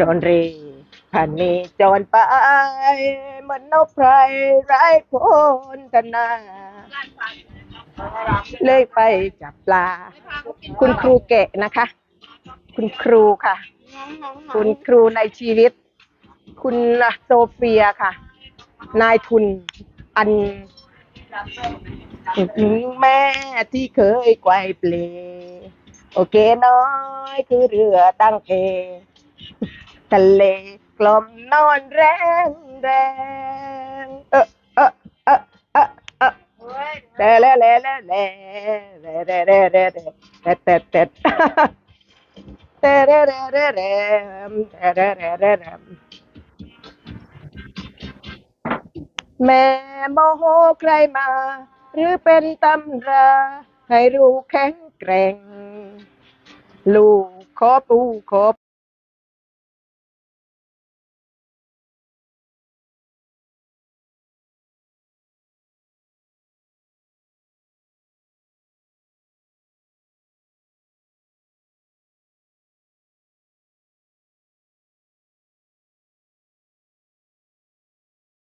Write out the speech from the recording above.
ร้อนเรผ่านนี้จรไปเหมือนนกไพรไร้พ้นธนาเลยไปจับปลา คุณครูเกะนะคะ คุณครูค่ะ คุณครูในชีวิต คุณโซเฟียค่ะ นายทุนอัน แม่ที่เคยไกวเปล โอเคน้อยคือเรือตั้งเอ ทะเลกลมนอนแรงแรงเออเออเออเออเออแต่แล้วแล้วแล้วแล้วแต่แต่แต่แต่แต่แต่แต่แต่แต่แต่แต่แต่แต่แต่แม่โมโหใครมา หรือเป็นตำรา ให้รู้แข็งแกร่ง ลูกขอปูขอ